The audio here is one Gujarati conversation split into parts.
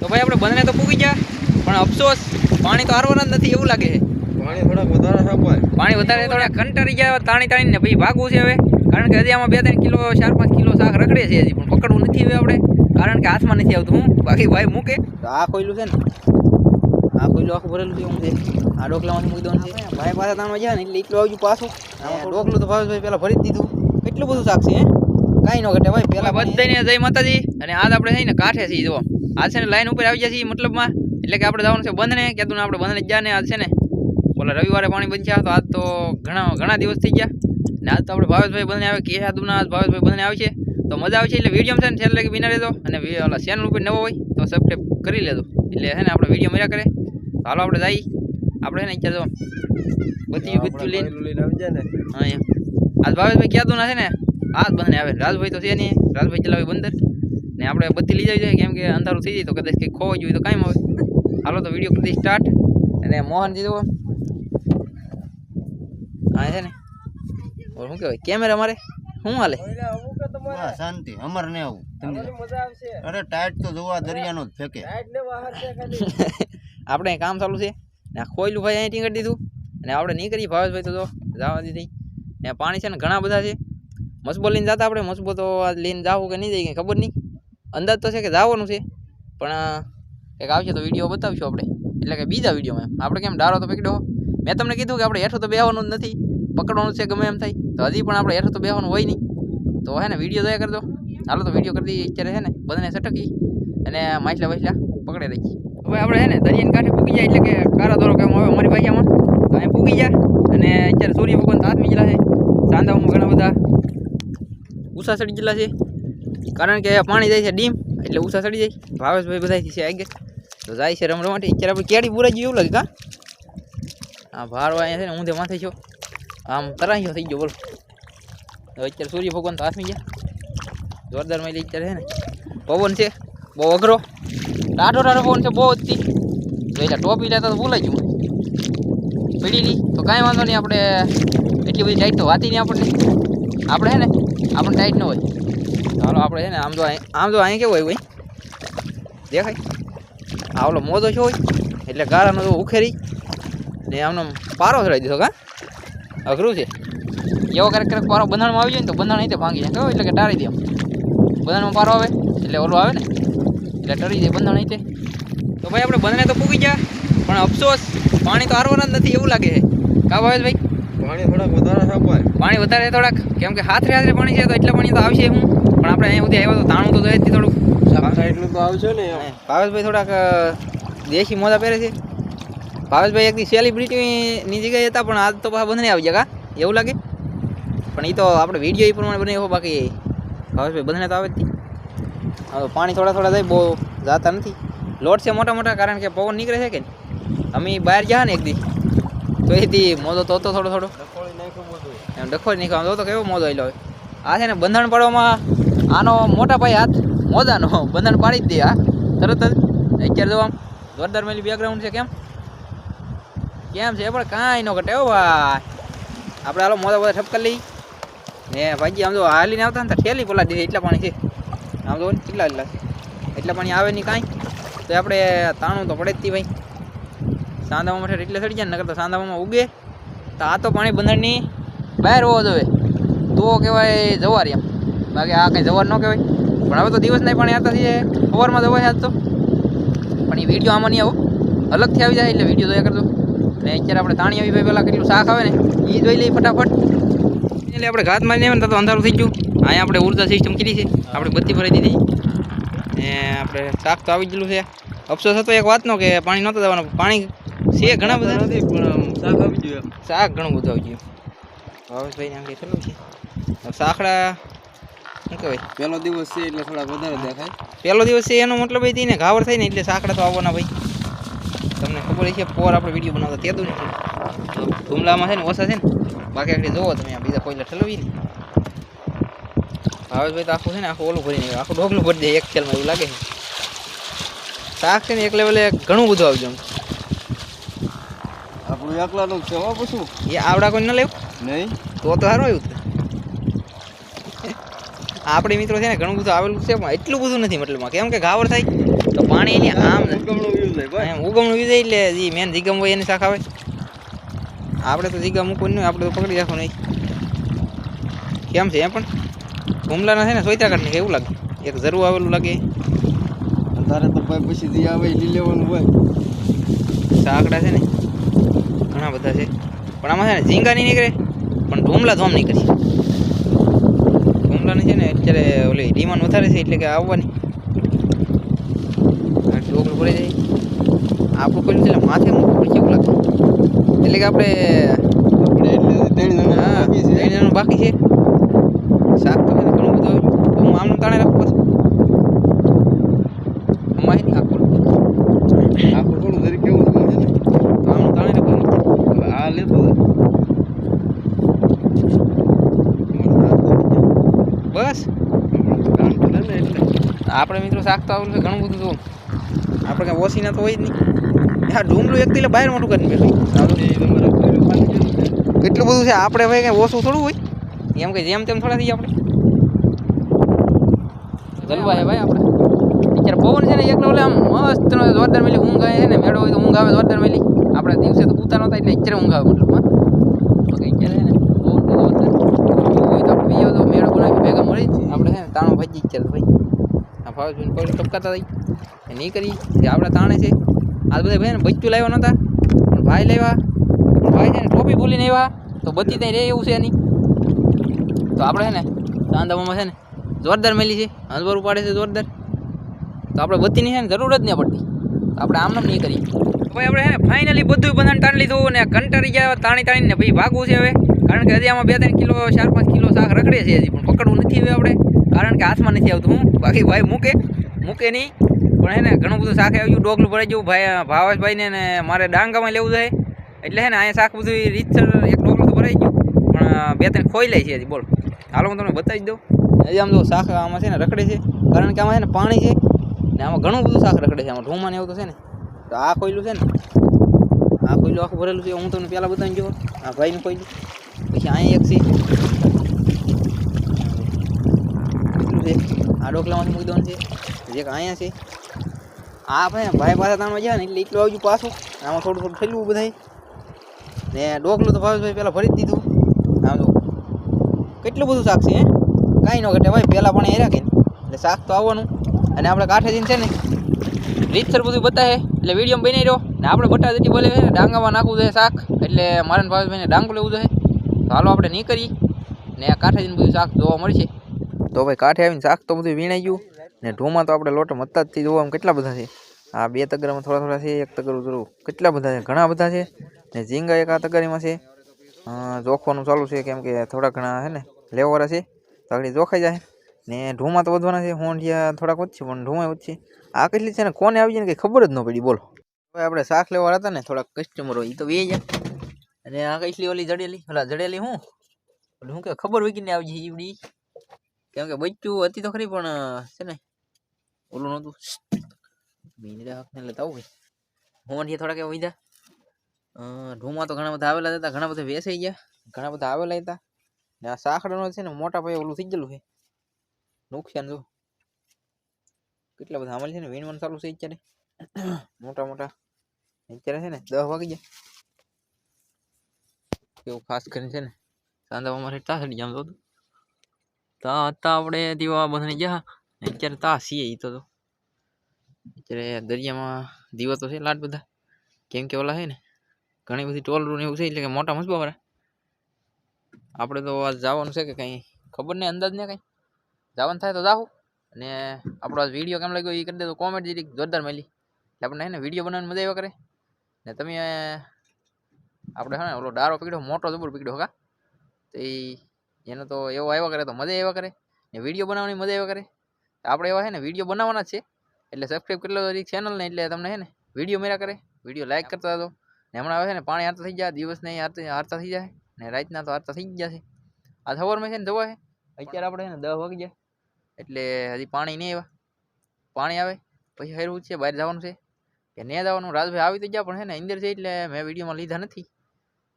તો ભાઈ આપણે બંને તો પૂગી ગયા પણ અફસોસ પાણી તો હારવાના જ નથી એવું લાગે છે. પાણી થોડાક વધારે સાપાય પાણી વધારે થોડા કંટાળી ગયા તાણી તાણીને પછી ભાગવું છે હવે. કારણ કે હજી આમાં બે ત્રણ કિલો ચાર પાંચ કિલો શાક રખડે છે હજી પણ પકડવું નથી હવે આપણે. કારણ કે હાથમાં નથી આવતું હું. બાકી ભાઈ મૂકે. તો આ ખોયલું છે ને. આ ખોયલું આખું ભરેલું છે હું આ ડોકલામાંથી મૂકી દઉં ભાઈ પાસે તાણવા ગયા ને એટલે એટલું આવજો પાછું. ડોકલું તો ભાવેશભાઈ પહેલાં ભરી જ દીધું. કેટલું બધું શાક છે કાંઈ ન ઘટે ભાઈ પહેલાં બધાને જય માતાજી. અને આજ આપણે છે ને કાંઠે છીએ જો આજ છે ને લાઈન ઉપર આવી જશે મતલબમાં. એટલે કે આપણે જવાનું છે બંધને. કહેતું ને આપણે બંધને જ જાને ને આજ છે ને. ઓલા રવિવારે પાણી બંધ થયા તો આજ તો ઘણા ઘણા દિવસ થઈ ગયા. ને આજ તો આપણે ભાવેશભાઈ બંને આવે કે આદુના આજ ભાવેશભાઈ બંને છે. તો મજા આવશે એટલે વીડિયો છે ને છેલ્લે કે બિના લેજો અને ઓલા ચેનલ ઉપર નવો હોય તો સબસ્ક્રાઈબ કરી લેજો. એટલે છે ને આપણે વીડિયો મજા કરે. તો હાલો આપણે જઈ આપણે છે ને અત્યારે જો બધી બધું લઈને લઈને આવી જાય ને. હા એમ આજ ભાવેશભાઈ ક્યાં ના છે ને? આજ બંધને આવે. રાજભાઈ તો છે નહીં. રાજભાઈ ચલાવે બંદર. ને આપણે બધી લઈ જવી જોઈએ કેમ કે અંધારું થઈ જાય તો કદાચ કંઈક ખોવાઈ જોઈએ તો કાંઈ આવે હાલો તો વીડિયો કરી સ્ટાર્ટ અને મોહન જીધો હા છે ને? શું કહેવાય? કેમેરા મારે? શું હાલે? શાંતિ. અમર ને આવું. તમને મજા આવશે. અરે ટાઈટ તો જોવા દરિયાનો જ ફેંકે. આપણે અહીં કામ ચાલુ છે. ને આ ખોયલું ભાઈ અહીં ટીંગડી દીધું. અને આપણે નીકળી ભાવેશભાઈ તો જો જવા દીધી. ને પાણી છે ને ઘણા બધા છે. મસબો લઈને જતા આપણે. મસબો તો આજ લઈને જાવું કે નહીં જઈ કંઈ ખબર નહીં. અંદાજ તો છે કે જવાનું છે, પણ કંઈક આવશે તો વીડિયો બતાવીશું આપણે. એટલે કે બીજા વિડીયોમાં આપણે કેમ ડારો તો પકડ્યો મેં તમને કીધું કે આપણે હેઠો તો બેહવાનું જ નથી. પકડવાનું છે ગમે એમ થાય. તો હજી પણ આપણે હેઠો તો બેહવાનું હોય નહીં. તો હે ને વીડિયો દયા કરજો. ચાલો તો વીડિયો કરી દઈએ. અત્યારે છે ને, બધાને સટકી અને માછલા વાછલા પકડે રાખી હવે આપણે છે ને, દરિયાની કાંઠે પૂગી જાય એટલે કે કારા દોરો કેમ આવે અમારી ભાષામાં. તો અહીં પૂગી જાય અને અત્યારે સૂર્ય ભગવાન હાથ મીજલા છે. સાંધામાં ઘણા બધા ઉષા ચડી ગયેલા છે. કારણ કે પાણી જાય છે ડીમ, એટલે ઉછા ચડી જાય. ભાવેશભાઈ બધા છે આગે તો જાય છે રમવા માટે. અત્યારે આપણે કેડી પૂરા જેવું લાગે કા? હા ભારવા અહીંયા છે ને, ઊંધે માથે છો. આમ તરાહીઓ થઈ ગયો બોલો. અત્યારે સૂર્ય ભગવાન તો હાથમી ગયા. જોરદાર મળી અત્યારે છે ને. પવન છે, બહુ અઘરો. ટાઢો ટાઢો પવન છે, બહુ જ તો ટોપી લેતા તો ભૂલાઈ ગયું. પીડી નહીં તો કાંઈ વાંધો નહીં, આપણે એટલી બધી ટાઈટ તો વાતી નહીં આપણને. આપણે છે ને, આપણને ટાઈટ ન હોય. ચાલો આપણે છે ને આમ તો આમ તો અહીં કેવું હોય ભાઈ? દેખાય? આ ઓલો મોજો છો હોય? એટલે ગારાનો તો ઉખેરી. ને આમનો પારો ચડાવી દીધો કા? અઘરું છે. એવો ક્યારેક ક્યારેક પારો બંધાણમાં આવી જાય ને તો બંધાણ અહીં ભાંગી જાય. કહો એટલે કે ટાળી દે બંધાણમાં પારો આવે એટલે ઓલો આવે ને? એટલે ટળી જાય બંધાણ અહીં તો ભાઈ આપણે બંધને તો પૂગી ગયા પણ અફસોસ પાણી તો હારવાના જ નથી એવું લાગે છે. કા ભાવેશ ભાઈ? પાણી થોડાક વધારે પાણી વધારે થોડાક? કેમ કે હાથરે હાથરે પાણી છે તો એટલે પાણી તો આવશે હું પણ આપણે અહીંયા સુધી આવ્યો તો તાણું તો થોડું થોડુંક. એટલું તો આવશે ને ભાવેશભાઈ થોડાક દેશી મોજા પહેરે છે. ભાવેશભાઈ એકથી સેલિબ્રિટીની જગ્યાએ હતા પણ આજ તો પાછા બંધ નહીં આવી ગયા એવું લાગે? પણ એ તો આપણે વીડિયો એ પ્રમાણે બનાવ્યો બાકી ભાવેશભાઈ બંધને તો આવે જ હવે પાણી થોડા થોડા જાય બહુ જાતા નથી. લોટ છે મોટા મોટા કારણ કે પવન નીકળે છે કે અમે બહાર ગયા ને એક દી તો એથી મોજો તો હતો થોડો. થોડો એમ ડખો જ ખાવા તો કેવો મોજો આવેલો હવે આ છે ને બંધણ પાડવામાં આનો મોટા ભાઈ હાથ મોજાનો બંધણ પાડી જ દે આ. તરત જ અત્યારે જો આમ જોરદાર મેલી બેકગ્રાઉન્ડ છે કેમ? કેમ છે? પણ કાંઈ ન ઘટે હો ભાઈ. આપણે હાલો મોજા બધા ઠપકર લઈ ને ભાઈ આમ જો હાલીને આવતા ને ઠેલી પલા દીધી, એટલા પાણી છે. આમ જો કેટલા એટલા એટલા પાણી આવે નહીં કાંઈ. તો આપણે તાણું તો પડે જ તી ભાઈ. સાંધામાં માટે એટલે સડી જાય ને, નકર તો સાંધામાં ઉગે. તો આ તો પાણી બંધણની બહાર હોવો જોઈએ. તો કહેવાય જવાર એમ બાકી આ કંઈ જવાનું ન કહેવાય. પણ હવે તો દિવસ નહીં પણ આવતા છીએ સવારમાં જવાય આજ તો. પણ એ વીડિયો આમાં નહીં આવો. અલગથી આવી જાય એટલે વીડિયો જોયા કરજો. અને અત્યારે આપણે તાણી આવી ભાઈ પહેલાં કેટલું શાક આવે ને એ જોઈ લઈએ ફટાફટ. એટલે આપણે ઘાત મારીને આવે ને તો અંધારું થઈ ગયું. અહીંયા આપણે ઊર્જા સિસ્ટમ કરી છે. આપણે બત્તી ભરાઈ દીધી. ને આપણે શાક તો આવી ગયેલું છે. અફસોસ હતો એક વાતનો કે પાણી નહોતું દેવાનું પાણી છે ઘણા બધા? નથી પણ શાક આવી ગયું શાક ઘણું બધું આવી ગયું. ભાવેશભાઈ આમ કંઈ ચલું છે? સાંકડા કહેવાય? પહેલો દિવસ છે એટલે થોડા વધારે દેખાય. પહેલો દિવસ છે એનો મતલબ એ ને ઘાવર થાય ને એટલે સાંકડા તો આવવાના ભાઈ. તમને ખબર છે પોર આપણે વીડિયો બનાવતા તે દઉં નથી. ધુમલામાં છે ને ઓછા છે ને. બાકી આખી જોવો તમે આ બીજા કોઈલા ઠલવી ને ભાવેશભાઈ તો આખું છે ને આખું ઓલું ભરીને. આખું ડોગલું ભરી દે એક ખેલમાં એવું લાગે છે. શાક છે ને એક લેવલે ઘણું બધું આવજો આપણું એકલાનું છે હો પૂછું. એ આવડા કોઈ ન લેવું? નહીં. તો તો સારું આવ્યું આપણે મિત્રો છે ને ઘણું બધું આવેલું છે પણ એટલું બધું નથી મતલબમાં. કેમ કે ગાવર થાય તો પાણી એની આમ ઉગમણું વિજય એટલે જે મેન જીગમ હોય એની શાખ આવે આપણે તો જીગમ મૂકવું નહીં આપણે તો પકડી રાખવું નહીં કેમ છે એમ પણ? હુમલાના છે ને સોયતા કાઢ કેવું લાગે? એક જરૂર આવેલું લાગે. તારે તો ભાઈ પછી જે આવે લઈ લેવાનું હોય. સાંકડા છે ને ઘણા બધા છે. પણ આમાં છે ને ઝીંગા નહીં નીકળે પણ ઢુમલા ધોમ નહીં કરી ઢુમલાની છે ને અત્યારે ઓલી ડિમાન્ડ વધારે છે એટલે કે આવવાની. ડોકલું પડી જાય. આપણું છે ને માથે મૂકવું પડશે એવું લાગે. એટલે કે આપણે એટલે હા બાકી છે. શાક તો ઘણું બધું આવ્યું. તો હું આમનું તાણે રાખું પાછું અમારે નહીં આખું આખું થોડું જરીક કેવું છે ને તો આમનું તાણે રાખું હવે આ લેતો જાય. બસ કામ કરે ને એટલે આપણે મિત્રો શાક તો આવેલું છે ઘણું બધું જોવું આપણે કાંઈ ઓછીના તો હોય જ નહીં. હા ડુંગળું એક કિલો બહાર મોટું કરીને બેઠું. કેટલું બધું છે? આપણે ભાઈ કાંઈ ઓછું થોડું હોય. એમ કે જેમ તેમ થોડા થઈ આપણે. જલવા છે ભાઈ આપણે. અત્યારે પવન છે ને એકલો ઓલે આમ મસ્ત જોરદાર મેલી ઊંઘ આવે છે ને મેળો હોય તો ઊંઘ આવે જોરદાર મેલી. આપણે દિવસે તો પૂતા નહોતા એટલે અત્યારે ઊંઘ આવે મતલબ તો કંઈ અત્યારે છે ને પવન તો જોરદાર એવું હોય તો આપણે બીજો મેળો બનાવી ભેગા મળી આપણે છે ને તાણો ભાજી છે ભાઈ. આ જોઈને કોઈ ટપકાતા થઈ એ નહીં કરી. જે આપણે તાણે છે. આ બધા ભાઈ ને બચ્ચું લાવ્યા નહોતા. પણ ભાઈ લાવ્યા. પણ ભાઈ છે ને ટોપી ભૂલીને આવ્યા. તો બધી ત્યાં રહે એવું છે નહીં. તો આપણે છે ને ચાંદામાં છે ને જોરદાર મેલી છે. હંસબર ઉપાડે છે જોરદાર. તો આપણે બત્તીની છે ને જરૂર જ નહીં પડતી. આપણે આમને નહીં કરીએ. ભાઈ આપણે છે ને ફાઇનલી બધું બંધન તાણી લીધું ને કંટાળી ગયા. તાણી તાણીને પછી ભાગવું છે હવે. કારણ કે હજી આમાં બે ત્રણ કિલો ચાર પાંચ કિલો શાક રખડે છે હજી. પણ પકડવું નથી હવે આપણે. કારણ કે હાથમાં નથી આવતું. હું બાકી ભાઈ મૂકે મૂકે નહીં. પણ હે ને, ઘણું બધું શાક આવ્યું ડોગલું ભરાઈ ગયું. ભાઈ ભાવેશભાઈને ને મારે ડાંગામાં લેવું છે. એટલે હે ને, અહીંયા શાક બધું રીતસર એક ડોગલું તો ભરાઈ ગયું. પણ બે ત્રણ ખોઈ લે છે બોલ. હાલો, હું તમને બતાવી દઉં. હજી આમ જો શાક આમાં છે ને રખડે છે. કારણ કે આમાં છે ને પાણી છે. ને આમાં ઘણું બધું શાક રખડે છે. આમાં ઢોમાં ને એવું તો છે ને. તો આ ખોયલું છે ને. આ ખોયલું આખું ભરેલું છે. હું તમને પહેલાં બતાવી જો આ ભાઈનું ખોયલું. પછી અહીંયા એક છે કેટલું છે આ ડોકલામાંથી મૂકી દઉં છે. જે અહીંયા છે. આ ભાઈ ભાઈ પાસે તાણવા ગયા ને એટલે એટલું આવજો પાછું. આમાં થોડું થોડું ઠેલવું બધાય. ને ડોકલું તો ભાવેશભાઈ પહેલાં ભરી જ દીધું. આમ તો કેટલું બધું શાક છે, હે? કાંઈ ન ઘટે ભાઈ પહેલાં પણ એ રાખે. એટલે શાક તો આવવાનું. અને આપણે કાંઠે જઈને છે ને, રીતસર બધું બતાવે. એટલે વીડિયો બની રહ્યો. ને આપણે બટા જેથી બોલે ડાંગામાં નાખવું છે શાક. એટલે મારા ભાવેશભાઈને ડાંગું લેવું છે. તો હાલો આપણે નહીં કરી ને કાંઠે જઈને બધું શાક જોવા મળશે. તો ભાઈ કાંઠે આવીને શાક તો બધું વીણાઈ ગયું. ને ઢોમાં તો આપણે લોટ મત્તા જ થી જોવામાં કેટલા બધા છે? આ બે તગરામાં થોડા થોડા છે, એક તગરું જરૂર. કેટલા બધા છે? ઘણા બધા છે. ને ઝીંગા એક આ તગારીમાં છે. જોખવાનું ચાલુ છે કેમ કે થોડા ઘણા છે ને, લેવાવાળા છે. તો આગળ જોખાઈ જાય. ને ઢોમાં તો વધવાના છે હોંઢિયા થોડાક વધશે પણ ઢોમાં વધશે આ કેટલી છે ને, કોને આવી જાય ને કંઈ ખબર જ ન પડી, બોલો. હવે આપણે શાક લેવા હતા ને, થોડાક કસ્ટમરો એ તો વે જાય. અને આ કેટલી ઓલી જડેલી? ઓલા જડેલી હું? હું કે ખબર વીકીને આવી જાય ઈવડી કેમ કે બચ્ચું હતી તો ખરી પણ છે ને ઓલું નહોતું. મીંદડા હકને લેતા આવું ભાઈ. હોંડિયા થોડાક એવા વીધા અ, તો ઘણા બધા આવેલા હતા ઘણા બધા વેસાઈ ગયા ઘણા બધા આવેલા હતા. ને આ સાખડાનો છે ને મોટા ભાઈ ઓલું થઈ ગયેલું છે. નુકસાન જો કેટલા બધા અમલ છે ને વીણવાનું ચાલુ છે અત્યારે. મોટા મોટા. અત્યારે છે ને દસ વાગી ગયા. એવું ખાસ કરીને છે ને સાંધામાં મારે ટાસડી જામ તો તા હતા આપણે દીવા બંધને ગયા અત્યારે તા છીએ ઈ તો અત્યારે દરિયામાં દીવા તો છે લાટ બધા. કેમ કે ઓલા છે ને, ઘણી બધી ટોલરું ને એવું છે એટલે કે મોટા મસબાવાળા આપણે તો આજ જવાનું છે કે કંઈ ખબર નહીં, અંદાજ ને કંઈ. જવાનું થાય તો જાવું અને આપણો આ વીડિયો કેમ લાગ્યો એ કરી દેજો કોમેન્ટ જેરી જોરદાર મળી. એટલે આપણને હે ને વીડિયો બનાવવાની મજા આવ્યા કરે. ને તમે, આપણે હે ઓલો ડારો પકડ્યો મોટો જબર પકડ્યો કા. તો એ એનો તો એવો આવ્યા કરે તો મજા આવ્યા કરે. ને વીડિયો બનાવવાની મજા આવ્યા કરે. આપણે એવા છે ને વીડિયો બનાવવાના છે. એટલે સબસ્ક્રાઈબ કરી લો ચેનલને એટલે તમને છે ને વીડિયો મેળા કરે. વીડિયો લાઇક કરતા હતો ને હમણાં આવે છે ને પાણી હારતા થઈ જાય દિવસને હારતા થઈ જાય. ને રાતના તો હારતા થઈ જ જશે આ સવારમાં છે ને જવા છે. અત્યારે આપણે છે ને દસ વાગી જાય એટલે હજી પાણી નહીં આવ્યા. પાણી આવે પછી હેરવું છે બહાર જવાનું છે. કે નહીં જવાનું રાજભાઈ આવી તો ગયા પણ છે ને અંદર છે એટલે મેં વિડીયોમાં લીધા નથી.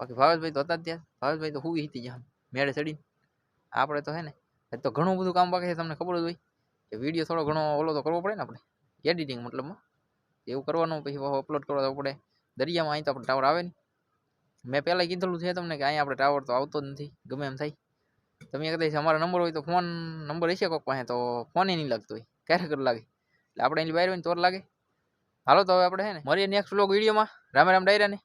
બાકી ભાવેશભાઈ તો હતા ત્યાં. ભાવેશભાઈ તો હું હતી જ્યાં મેળે ચડીને. આપણે તો હે ને એ તો ઘણું બધું કામ બાકી છે, તમને ખબર જ હોય. કે વીડિયો થોડો ઘણો ઓલો તો કરવો પડે ને આપણે એડિટિંગ મતલબમાં. એવું કરવાનું, પછી અપલોડ કરવા તો આપણે દરિયામાં અહીં તો આપણે ટાવર આવે ને. મેં પહેલાં કીધેલું છે તમને કે અહીંયા આપણે ટાવર તો આવતો જ નથી, ગમે એમ થાય. તમે કદાચ અમારો નંબર હોય તો ફોન નંબર હશે કોઈક પાસે, તો ફોને નહીં લાગતો હોય, ક્યારેક કર લાગે. એટલે આપણે એની બહાર હોય ને તો લાગે. હાલો તો હવે આપણે હે ને, મળીએ નેક્સ્ટ વ્લોગ વિડીયોમાં રામ રામ ડાયરાને.